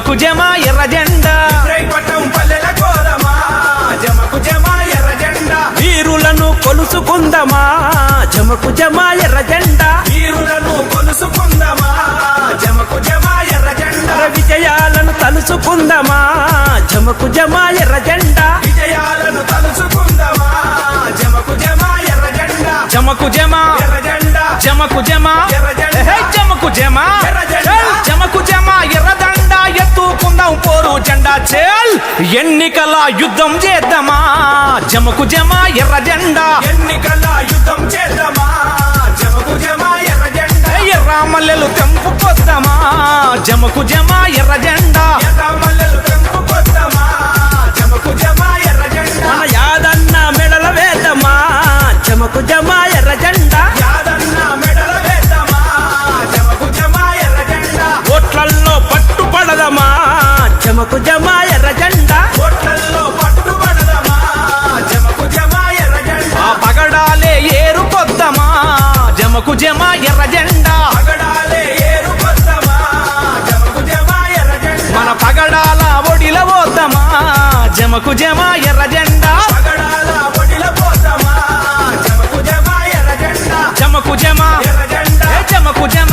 జమకు జమ ఎర్ర జెండా. వీరులను కొలుసుకుందమా? జమకు జమ ఎర్ర జెండా. వీరులను కొలుసుకుందమా? జమకు జమ ఎర్ర జెండా. విజయాలను తలుసుకుందమా? జమకు జమ ఎర్ర జెండా. విజయాలను తలుసుకుందమా? జమకు జమ ఎర్ర జెండా. జమకు జమ ఎర్ర జెండా. జమకు జమ ఎర్ర జెండా. చేయాలి ఎన్నికల యుద్ధం చేద్దామా? జమకు జమ ఎర్ర జెండా. ఎన్నికల యుద్ధం చేద్దామా? జమకు జమ ఎర్ర జెండా. ఎర్రామల్లెలు తెంపుకొద్దామా? జమకు జమ ఎర్ర జెండా. ఎర్రామల్లెలు తెంపుకొద్దామా? జమకు ఎర్ర జెండా మన పగడాల ఒడిల పోతమా? జమకు జమ ఎర్ర జెండా జమకు జమ. జమకు జమ.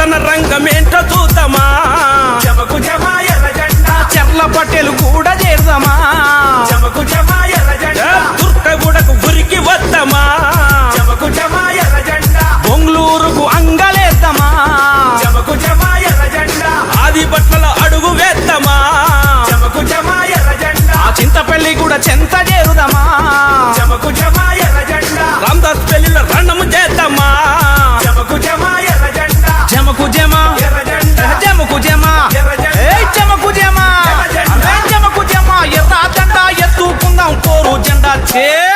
చేతన రంగం ఏంటో చూద్దామా చెర్ల పటేలు కూడా చేద్దామా దుర్గగూడకు ఉరికి వద్దామా? బొంగళూరుకు అంగలేద్దామా? ఆది బట్టల అడుగు వేద్దామా? చింతపల్లి కూడా చెంత చేరుదామా? రామదాస్ పెళ్ళిలో రణము చేద్దామా? Yeah.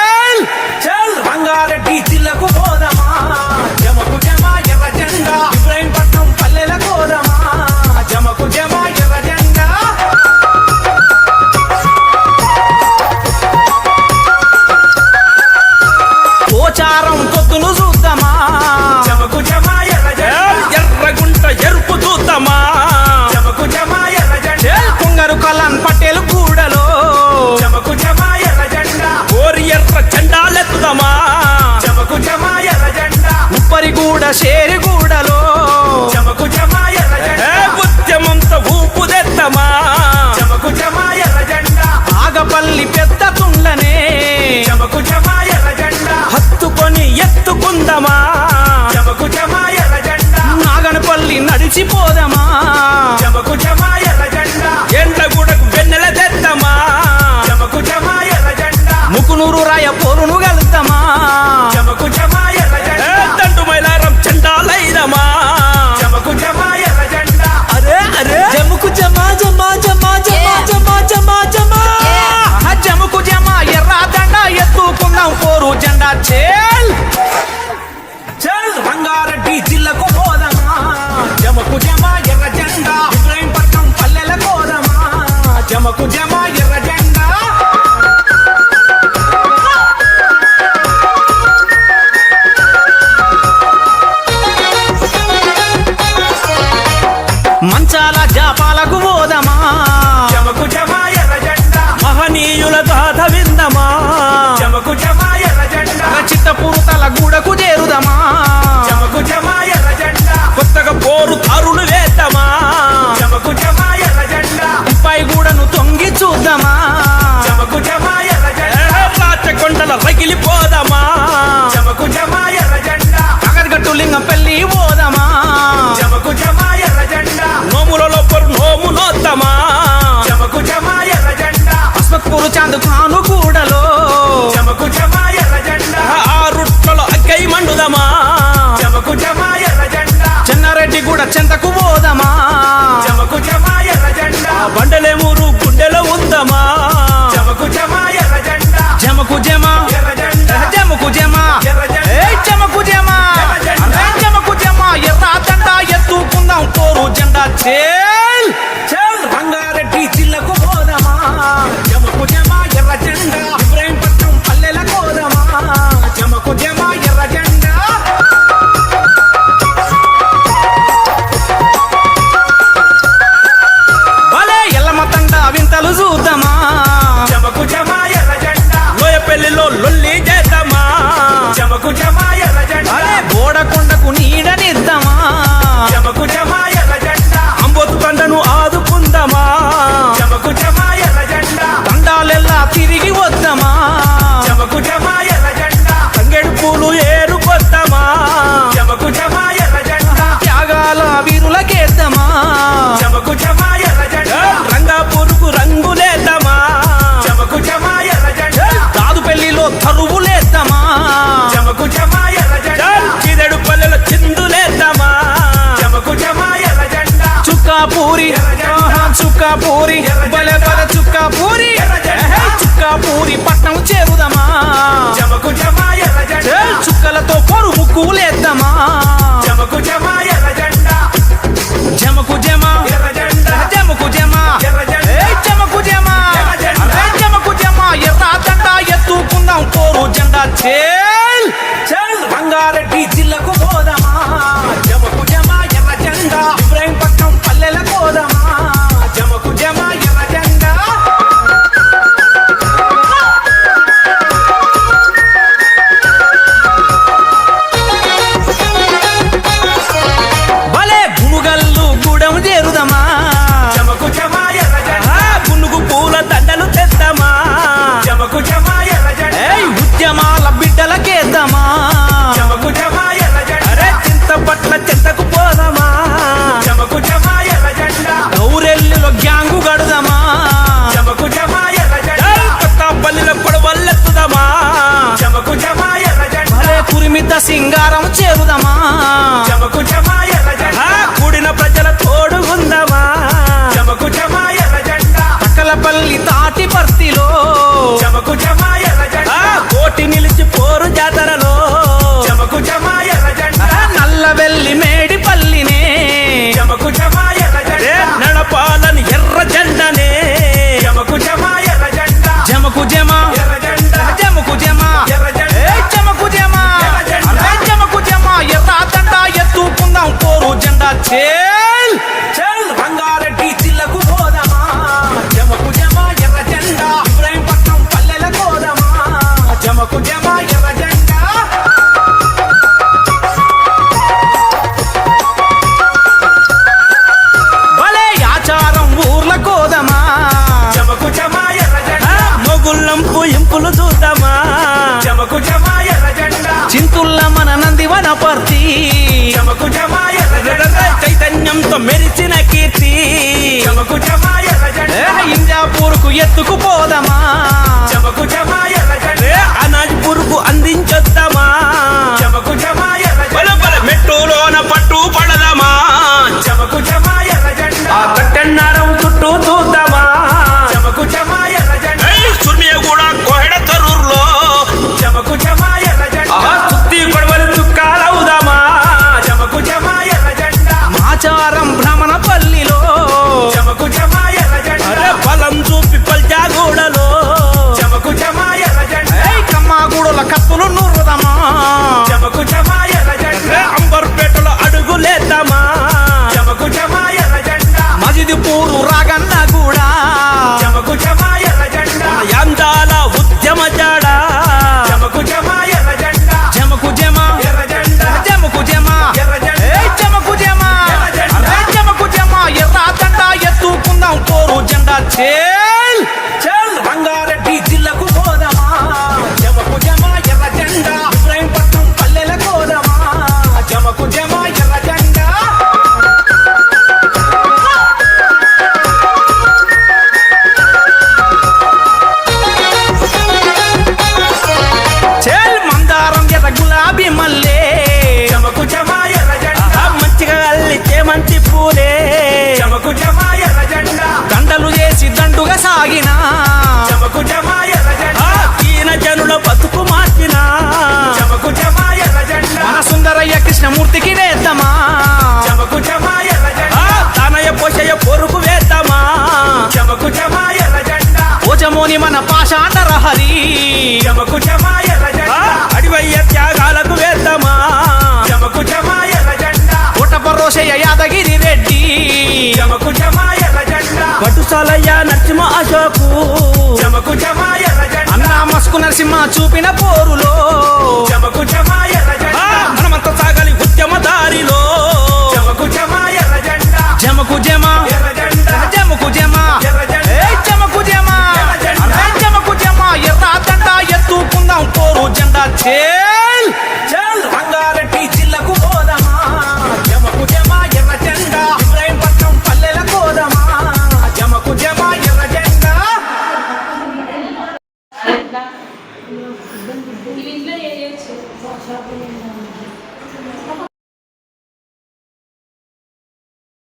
Sher I'm the pound puri బలే బల చుక్క పూరి చుక్క పూరి పట్నం చేరుదమా చుక్కలతో పొరు ముక్కులేద్దామా జమకు జమ జమకు జమ జమకు జమ జమకు జమ జమకు జమ ఎర్ర దండ ఎత్తుకుందాం కోరు జెండా చే దేశంలో మెరిచిన కీర్తి. ఇంజాపూర్కు ఎత్తుకుపోదమా అనాజ్పూర్కు అందించొద్దామా? సోలయ్య నరసింహ అశోకు. అన్న మసుకు నరసింహ చూపిన పోరులో. మనమంతా సాగలి ఉద్యమ దారిలో